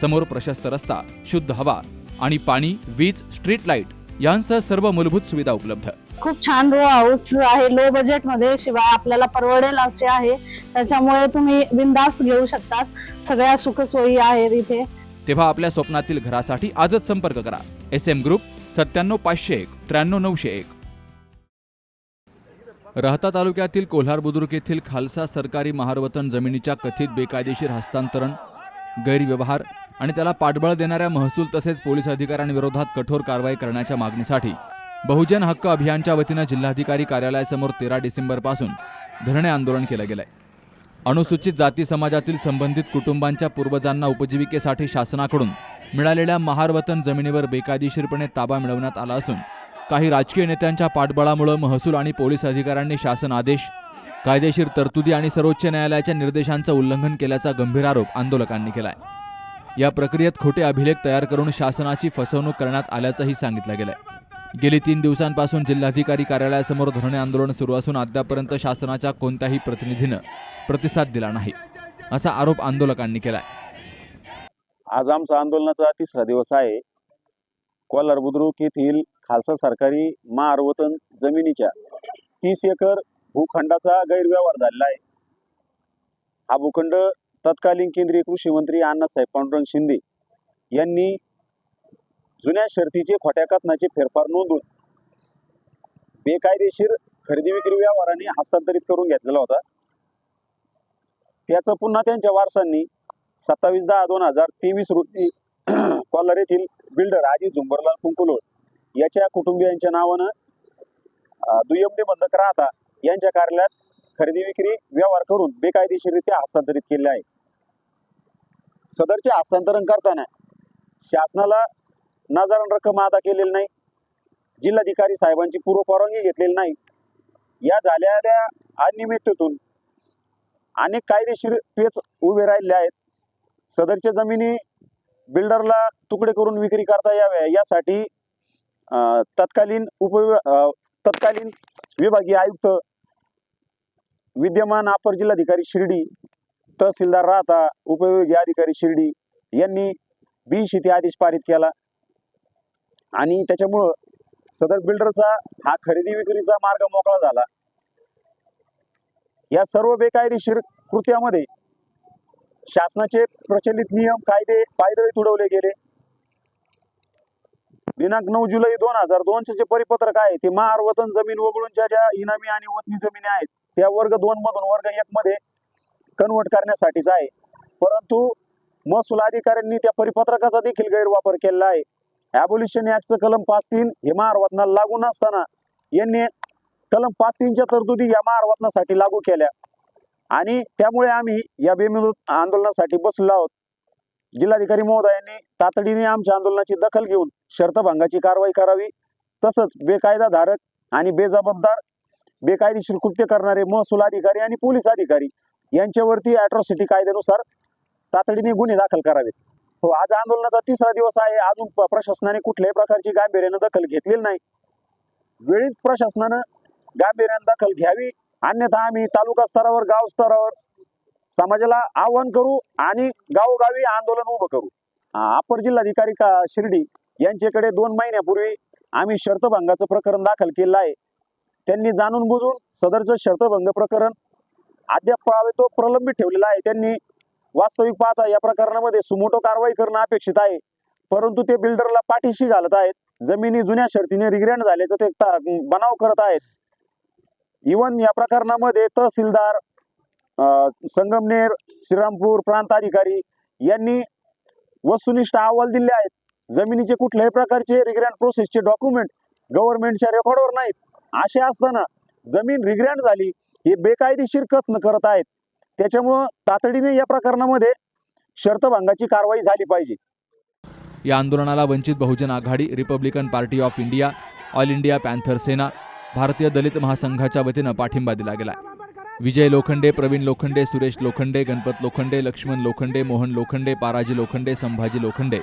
समोर प्रशस्त रस्ता शुद्ध हवा आणि पाणी वीज स्ट्रीट लाइट यांसह सर्व मूलभूत सुविधा उपलब्ध. खूप छान रो हाऊस आहे. लो बजेटमध्ये शिवाय आपल्याला परवडेल असे आहे. त्याच्यामुळे तुम्ही बिंदास्त घेऊ शकतात. सगळ्या सुखसोयी आहेत इथे. तेव्हा आपल्या स्वप्नातील घरासाठी आजच संपर्क करा. एस एम ग्रुप सत्त्याण्णव पाचशे एक त्र्याण्णव नऊशे एक. राहता तालुक्यातील कोल्हार बुद्रुक येथील खालसा सरकारी महारवतन जमिनीच्या कथित बेकायदेशीर हस्तांतरण गैरव्यवहार आणि त्याला पाठबळ देणाऱ्या महसूल तसेच पोलीस अधिकाऱ्यांविरोधात कठोर कारवाई करण्याच्या मागणीसाठी बहुजन हक्क अभियानच्या वतीनं जिल्हाधिकारी कार्यालयासमोर तेरा डिसेंबरपासून धरणे आंदोलन केलं गेलंय. अनुसूचित जाती समाजातील संबंधित कुटुंबांच्या पूर्वजांना उपजीविकेसाठी शासनाकडून मिळालेल्या महारवतन जमिनीवर बेकायदेशीरपणे ताबा मिळवण्यात आला असून काही राजकीय नेत्यांच्या पाठबळामुळे महसूल आणि पोलीस अधिकाऱ्यांनी शासन आदेश कायदेशीर तरतुदी आणि सर्वोच्च न्यायालयाच्या निर्देशांचं उल्लंघन केल्याचा गंभीर आरोप आंदोलकांनी केला आहे या प्रक्रियेत खोटे अभिलेख तयार करून शासनाची फसवणूक करण्यात आल्याचंही सांगितलं गेलंय. गेली तीन दिवसांपासून जिल्हाधिकारी कार्यालयासमोर धरणे आंदोलन सुरू असून अद्यापर्यंत शासनाच्या कोणत्याही प्रतिनिधीनं प्रतिसाद दिला नाही असा आरोप आंदोलकांनी केलाय. आज आमचा आंदोलनाचा तिसरा दिवस आहे. कोल्हार बुद्रुक येथील खालसा सरकारी महाअरवतन जमिनीच्या तीस एकर भूखंडाचा गैरव्यवहार झालेला आहे. हा भूखंड तत्कालीन केंद्रीय कृषी मंत्री अण्णासाहेब पांडुरंग शिंदे यांनी जुन्या शर्तीचे खोट्या कथनाचे फेरफार नोंदवून बेकायदेशीर खरेदी विक्री व्यवहाराने हस्तांतरित करून घेतलेला होता. त्याचं पुन्हा त्यांच्या वारसांनी सत्तावीस दहा दोन हजार तेवीस रोजी कॉलर येथील बिल्डर आजी झुंबरलाल कुंकुलोड याच्या कुटुंबियांच्या नावानं अं, दुय्यम निबंधक राहता यांच्या कार्यालयात खरेदी विक्री व्यवहार करून बेकायदेशीररित्या हस्तांतरित केले आहे. सदरचे हस्तांतरण करताना शासनाला नाजारण रक्कम अदा केलेली नाही. जिल्हाधिकारी साहेबांची पूर्व परवानगी घेतलेली नाही. या झालेल्या अनियमिततेतून अनेक कायदेशीर पेच उभे राहिले आहेत. सदरच्या जमिनी बिल्डरला तुकडे करून विक्री करता याव्या यासाठी तत्कालीन उप तत्कालीन विभागीय आयुक्त विद्यमान अपर जिल्हाधिकारी शिर्डी तहसीलदार राहता उपविभागीय अधिकारी शिर्डी यांनी बिनशेती आदेश पारित केला. आणि त्याच्यामुळं सदर बिल्डरचा हा खरेदी विक्रीचा मार्ग मोकळा झाला. या सर्व बेकायदेशीर कृत्यामध्ये शासनाचे प्रचलित नियम कायदे पायदळी तुडवले गेले. दिनांक नऊ जुलै दोन हजार दोनचे जे परिपत्रक आहे ते महार वतन जमीन वगळून ज्या ज्या इनामी आणि वतनी जमिनी आहेत त्या वर्ग दोन मधून वर्ग एक मध्ये कन्वर्ट करण्यासाठीच आहे. परंतु महसूल अधिकाऱ्यांनी त्या परिपत्रकाचा देखील गैरवापर केलेला आहे. ॲबोल्युशन ऍक्टचं कलम पाच तीन हे महाअर्वतनाला लागू नसताना यांनी कलम पाच तीनच्या तरतुदी या महारवतनासाठी लागू केल्या. आणि त्यामुळे आम्ही या बेमुदत आंदोलनासाठी बसलो आहोत. जिल्हाधिकारी महोदयांनी तातडीने आमच्या आंदोलनाची दखल घेऊन शर्तभंगाची कारवाई करावी. तसंच बेकायदा धारक आणि बेजबाबदार बेकायदेशीर कृत्य करणारे महसूल अधिकारी आणि पोलीस अधिकारी यांच्यावरती अॅट्रॉसिटी कायद्यानुसार तातडीने गुन्हे दाखल करावेत. हो आज आंदोलनाचा तिसरा दिवस आहे. अजून प्रशासनाने कुठल्याही प्रकारची गांभीर्यानं दखल घेतलेली नाही. वेळीच प्रशासनानं गांभीर्यानं दखल घ्यावी. अन्यथा आम्ही तालुका स्तरावर गाव स्तरावर समाजाला आव्हान करू आणि गावोगावी आंदोलन उभं करू. अपर जिल्हाधिकारी का शिर्डी यांच्याकडे दोन महिन्यापूर्वी आम्ही शर्तभंगाचं प्रकरण दाखल केलं आहे. त्यांनी जाणून बुजून सदरचं शर्तभंग प्रकरण अद्याप तो प्रलंबित ठेवलेला आहे. त्यांनी वास्तविक पाहता या प्रकरणामध्ये सुमोटो कारवाई करणं अपेक्षित आहे. परंतु ते बिल्डरला पाठीशी घालत आहेत. जमिनी जुन्या शर्तीने रिग्रँड झाल्याचं ते बनाव करत आहेत. इवन या प्रकरणामध्ये तहसीलदार अं, संगमनेर श्रीरामपूर प्रांताधिकारी यांनी वस्तुनिष्ठ अहवाल दिले आहेत. जमिनीचे कुठल्याही प्रकारचे रिग्रँड प्रोसेसचे डॉक्युमेंट गव्हर्नमेंटच्या रेकॉर्डवर नाहीत. असे असताना जमीन रिग्रँड झाली हे बेकायदेशीर कथन करत आहेत. त्याच्यामुळं तातडीने या प्रकरणामध्ये शर्तभंगाची कारवाई झाली पाहिजे. या आंदोलनाला Vanchit Bahujan Aghadi Republican Party of India All India Panther Sena भारतीय दलित महासंघाच्या वतीनं पाठिंबा दिला गेला विजय लोखंडे प्रवीण लोखंडे सुरेश लोखंडे गणपत लोखंडे लक्ष्मण लोखंडे मोहन लोखंडे पाराजी लोखंडे संभाजी लोखंडे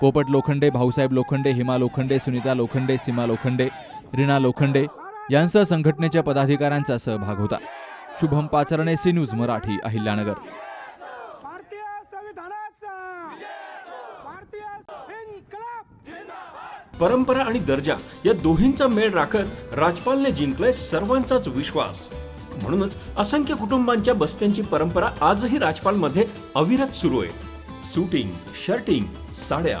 पोपट लोखंडे भाऊसाहेब लोखंडे हिमा लोखंडे सुनीता लोखंडे सीमा लोखंडे रीना लोखंडे यांसह संघटनेच्या पदाधिकाऱ्यांचा सहभाग होता. Shubham Pacharne C news Marathi Ahilyanagar. भारतीय संविधानाचा. भारतीय इन्कलाब. परंपरा आणि दर्जा या दोन्हींचा मेळ राखत राजपालने जिंकलाय सर्वांचाच विश्वास. म्हणूनच असंख्य कुटुंबांच्या बस्त्यांची परंपरा आजही राजपालमध्ये अविरत सुरू आहे. सुटिंग शर्टिंग साड्या